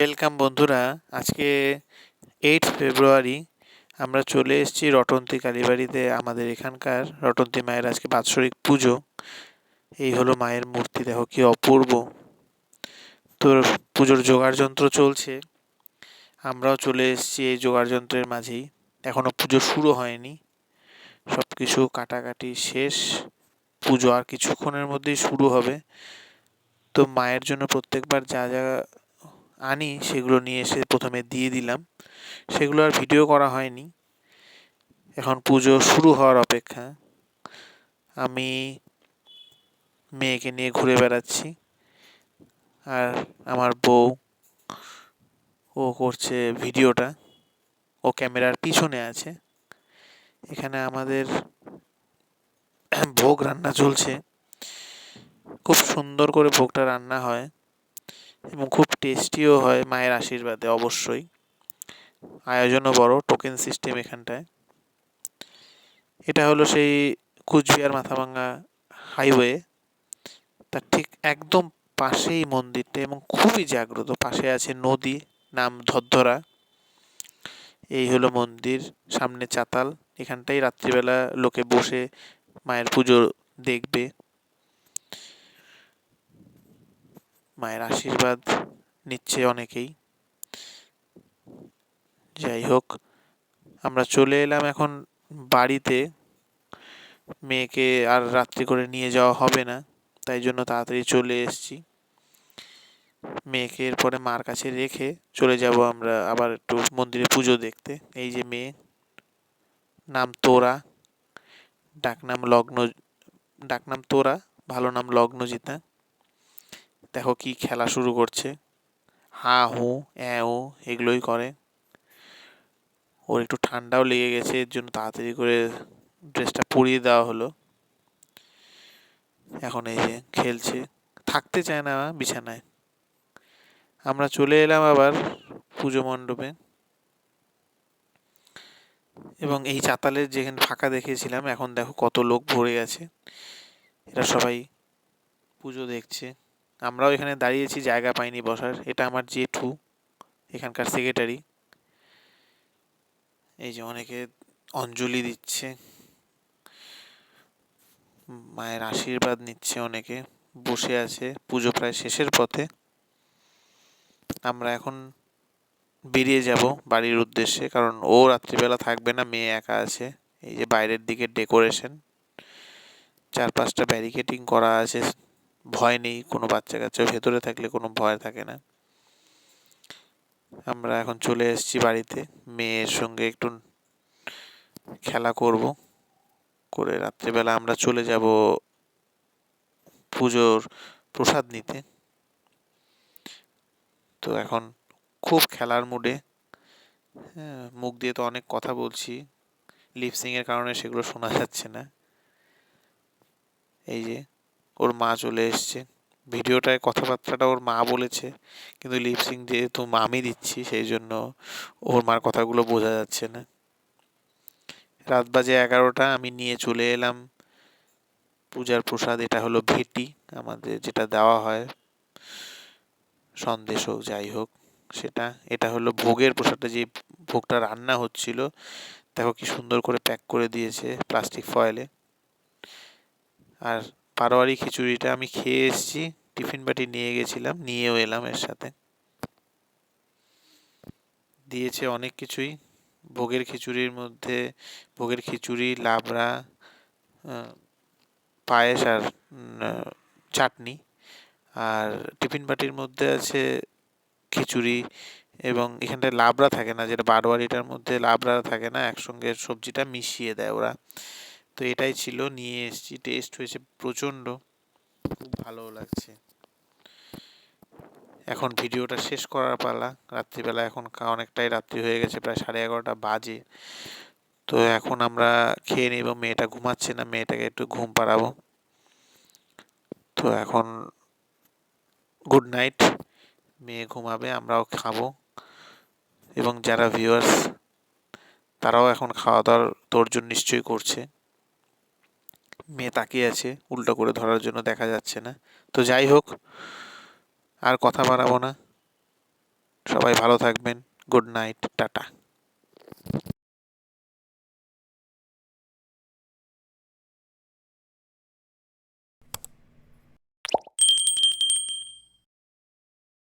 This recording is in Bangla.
ওয়েলকাম বন্ধুরা, আজকে এইট ফেব্রুয়ারি আমরা চলে এসেছি রটন্তী কালীবাড়িতে আমাদের এখানকার রটন্তী মায়ের আজকে বাৎসরিক পুজো। এই হলো মায়ের মূর্তি, দেখো কি অপূর্ব। তো পুজোর জোগাড় যন্ত্র চলছে, আমরাও চলে এসেছি এই জোগাড় যন্ত্রের মাঝেই। এখনও পুজো শুরু হয়নি সব কিছু কাটাকাটি শেষ। পুজো আর কিছুক্ষণের মধ্যেই শুরু হবে। তো মায়ের জন্য প্রত্যেকবার যা যা আনি সেগুলো নিয়ে এসে প্রথমে দিয়ে দিলাম। সেগুলো আর ভিডিও করা হয়নি। এখন পুজো শুরু হওয়ার অপেক্ষা। আমি মেয়েকে নিয়ে ঘুরে বেড়াচ্ছি। আর আমার বউ, ও করছে ভিডিওটা। ও ক্যামেরার পিছনে আছে। এখানে আমাদের ভোগ রান্না চলছে। খুব সুন্দর করে ভোগটা রান্না হয় এবং খুব টেস্টিও হয় মায়ের আশীর্বাদে অবশ্যই। আয়োজনও বড় টোকেন সিস্টেম এখানটায়। এটা হলো সেই কুচবিহার মাথাভাঙ্গা হাইওয়ে তার ঠিক একদম পাশেই মন্দিরটা এবং খুবই জাগ্রত। পাশে আছে নদী, নাম ধরধরা এই হলো মন্দির, সামনে চাতাল। এখানটাই রাত্রিবেলা লোকে বসে মায়ের পুজো দেখবে। মায়ের আশীর্বাদ নিচ্ছে অনেকেই। যাই হোক, আমরা চলে এলাম এখন বাড়িতে। মেয়েকে আর রাত্রি করে নিয়ে যাওয়া হবে না, তাই জন্য তাড়াতাড়ি চলে এসেছি। মেয়েকে এরপরে মার কাছে রেখে চলে যাব আমরা আবার একটু মন্দিরে পুজো দেখতে। এই যে মেয়ে, নাম তোরা। ডাকনাম লগ্ন ডাকনাম তোরা, ভালো নাম লগ্নজিতা। দেখো কি খেলা শুরু করছে। হা, হু অ্যাঁ ও এগুলোই করে। ওর একটু ঠান্ডাও লেগে গেছে, এর জন্য তাড়াতাড়ি করে ড্রেসটা পরিয়ে দেওয়া হলো। এখন এই যে খেলছে। থাকতে চায় না বিছানায়। আমরা চলে এলাম আবার পুজো মণ্ডপে। এবং এই চাতালের যেখানে ফাঁকা দেখেছিলাম এখন দেখো কত লোক ভরে গেছে এরা সবাই পুজো দেখছে। আমরাও এখানে দাঁড়িয়েছি, জায়গা পাইনি বসার। এটা আমার জেঠু, এখানকার সেক্রেটারি এই যে অনেকে অঞ্জলি দিচ্ছে। মায়ের আশীর্বাদ নিচ্ছে অনেকে। বসে আছে, পুজো প্রায় শেষের পথে। আমরা এখন বেরিয়ে যাব বাড়ির উদ্দেশ্যে, কারণ ও রাত্রিবেলা থাকবে না, মেয়ে একা আছে। এই যে বাইরের দিকে ডেকোরেশন চার পাঁচটা ব্যারিকেডিং করা আছে। ভয় নেই, কোনো বাচ্চা কাচ্চা ভেতরে থাকলে কোনো ভয় থাকে না। আমরা এখন চলে এসেছি বাড়িতে, মেয়ের সঙ্গে একটু খেলা করব। করে রাত্রিবেলা আমরা চলে যাব পুজোর প্রসাদ নিতে। তো এখন খুব খেলার মুডে হ্যাঁ মুখ দিয়ে তো অনেক কথা বলছি। লিপসিংয়ের কারণে সেগুলো শোনা যাচ্ছে না। এই যে, ওর মা চলে এসছে। ভিডিওটায় কথাবার্তাটা ওর মা বলেছে, কিন্তু লিপসিং যেহেতু আমি দিচ্ছি, সেই জন্য ওর মার কথাগুলো বোঝা যাচ্ছে না। রাত বাজে এগারোটা, আমি নিয়ে চলে এলাম। পূজার প্রসাদ, এটা হলো ভেটি। আমাদের যেটা দেওয়া হয়, সন্দেশ হোক, যাই হোক। সেটা, এটা হলো ভোগের প্রসাদটা যে ভোগটা রান্না হচ্ছিল, দেখো কি সুন্দর করে প্যাক করে দিয়েছে প্লাস্টিক ফয়েলে আর পারোয়ারি খিচুড়িটা আমি খেয়ে এসেছি, টিফিন বাটি নিয়ে গেছিলাম, নিয়েও এলাম এর সাথে। দিয়েছে অনেক কিছুই, ভোগের খিচুড়ির মধ্যে, ভোগের খিচুড়ি, লাবড়া পায়েস আর চাটনি। আর টিফিন বাটির মধ্যে আছে খিচুড়ি এবং এখানটায় লাবড়া থাকে না, যেটা বারোয়ারিটার মধ্যে লাবড়া থাকে না, একসঙ্গে সবজিটা মিশিয়ে দেয় ওরা। তো এটাই ছিল, নিয়ে এসেছি টেস্ট হয়েছে প্রচণ্ড, খুব ভালো লাগছে। এখন ভিডিওটা শেষ করার পালা, রাত্রিবেলা এখন অনেকটাই রাত্রি হয়ে গেছে, প্রায় সাড়ে এগারোটা বাজে। তো এখন আমরা খেয়ে নিব, মেয়েটা ঘুমাচ্ছে না, মেয়েটাকে একটু ঘুম পাড়াবো। তো এখন গুড নাইট মেয়ে ঘুমাবে, আমরাও খাব। এবং যারা ভিউয়ার্স তারাও এখন খাওয়া দাওয়ার তর্জন নিশ্চয়ই করছে। মেয়ে তাকিয়ে আছে, উল্টো করে ধরার জন্য দেখা যাচ্ছে না। তো যাই হোক, আর কথা বাড়াবো না। সবাই ভালো থাকবেন। Good night, tata.